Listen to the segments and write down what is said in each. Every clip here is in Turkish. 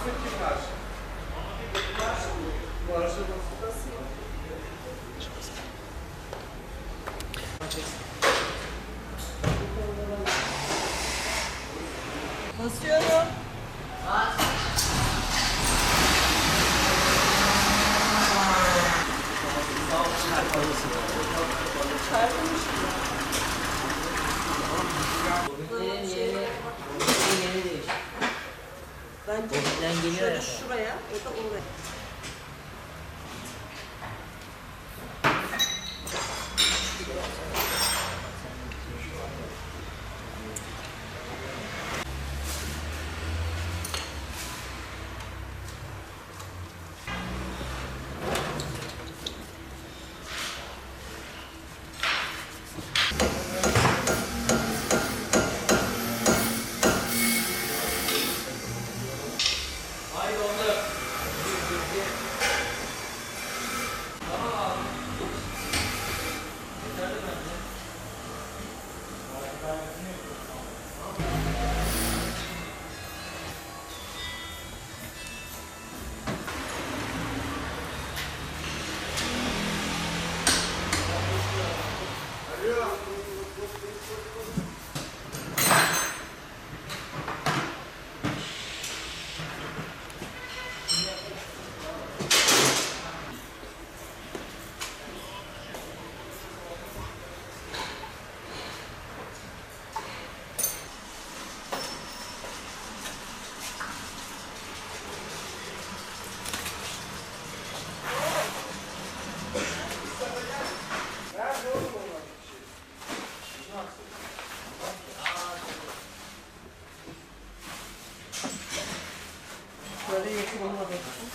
Master kim? Barış'a Basıyorum. Çarpılmış mı? Benim yeri, benim yeri değiş. Bence Ofisten geliyor şöyle ya. şuraya ya da oraya.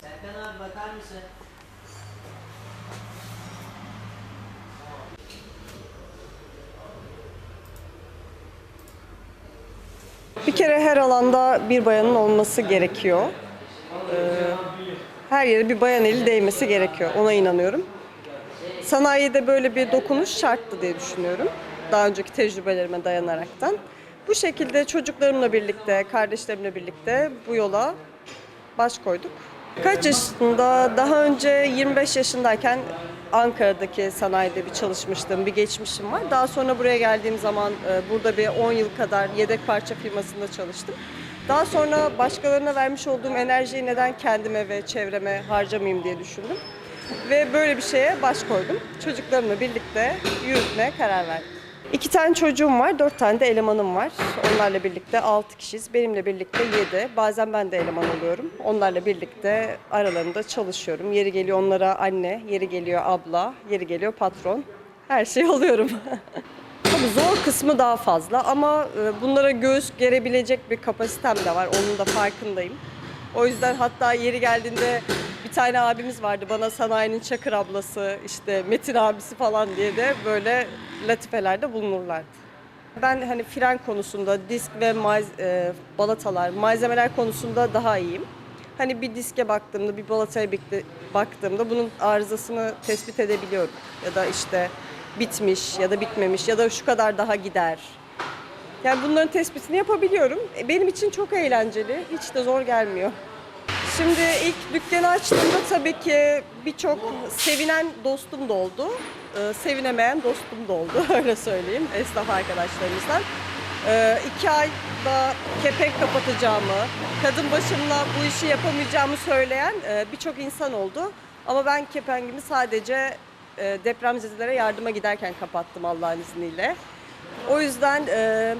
Serkan abi bakar mısın? Bir kere her alanda bir bayanın olması gerekiyor. Ee, her yere bir bayan eli değmesi gerekiyor. Ona inanıyorum. Sanayide böyle bir dokunuş şarttı diye düşünüyorum. Daha önceki tecrübelerime dayanaraktan. Bu şekilde çocuklarımla birlikte, kardeşlerimle birlikte bu yola baş koyduk. Kaç yaşında? Daha önce 25 yaşındayken Ankara'daki sanayide bir çalışmıştım, bir geçmişim var. Daha sonra buraya geldiğim zaman e, burada bir 10 yıl kadar yedek parça firmasında çalıştım. Daha sonra başkalarına vermiş olduğum enerjiyi neden kendime ve çevreme harcamayayım diye düşündüm. Ve böyle bir şeye baş koydum. Çocuklarımla birlikte yürütmeye karar verdim. İki tane çocuğum var, dört tane de elemanım var. Onlarla birlikte altı kişiyiz. Benimle birlikte yedi. Bazen ben de eleman oluyorum. Onlarla birlikte aralarında çalışıyorum. Yeri geliyor onlara anne, yeri geliyor abla, yeri geliyor patron. Her şey oluyorum. Tabii zor kısmı daha fazla ama e, bunlara göğüs gerebilecek bir kapasitem de var. Onun da farkındayım. O yüzden hatta yeri geldiğinde bir tane abimiz vardı bana sanayinin Çakır ablası, işte Metin abisi falan diye de böyle latifelerde bulunurlardı. Ben hani fren konusunda disk ve maz- e, balatalar, malzemeler konusunda daha iyiyim. Hani bir diske baktığımda, bir balataya baktığımda bunun arızasını tespit edebiliyorum. Ya da işte bitmiş ya da bitmemiş ya da şu kadar daha gider. Yani bunların tespitini yapabiliyorum. E, Benim için çok eğlenceli, hiç de zor gelmiyor. Şimdi ilk dükkanı açtığımda tabii ki birçok sevinen dostum da oldu. Ee, sevinemeyen dostum da oldu, öyle söyleyeyim esnaf arkadaşlarımızdan. Ee, iki ayda kepenk kapatacağımı, kadın başımla bu işi yapamayacağımı söyleyen e, birçok insan oldu. Ama ben kepengimi sadece e, depremzedelere yardıma giderken kapattım Allah'ın izniyle. O yüzden e,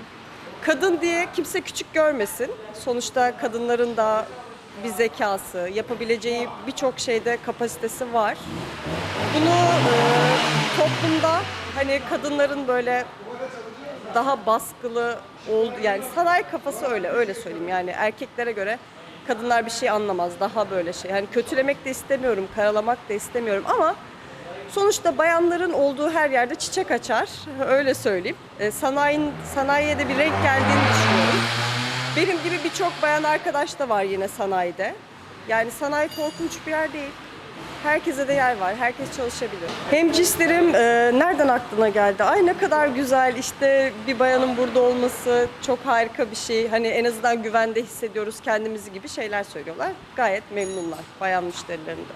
kadın diye kimse küçük görmesin. Sonuçta kadınların da bir zekası, yapabileceği birçok şeyde kapasitesi var. Bunu e, toplumda hani kadınların böyle daha baskılı oldu yani sanayi kafası öyle öyle söyleyeyim yani erkeklere göre kadınlar bir şey anlamaz daha böyle şey. Hani kötülemek de istemiyorum, karalamak da istemiyorum ama sonuçta bayanların olduğu her yerde çiçek açar öyle söyleyeyim. E, sanayinin sanayiye de bir renk geldiğini düşünüyorum. Benim gibi birçok bayan arkadaş da var yine sanayide. Yani sanayi korkunç bir yer değil. Herkese de yer var. Herkes çalışabilir. Hem cislerim e, nereden aklına geldi? Ay ne kadar güzel işte bir bayanın burada olması çok harika bir şey. Hani en azından güvende hissediyoruz kendimizi gibi şeyler söylüyorlar. Gayet memnunlar bayan müşterilerinde.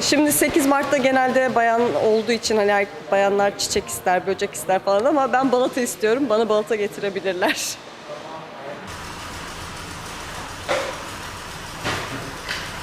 Şimdi 8 Mart'ta genelde bayan olduğu için hani bayanlar çiçek ister, böcek ister falan ama ben balata istiyorum. Bana balata getirebilirler.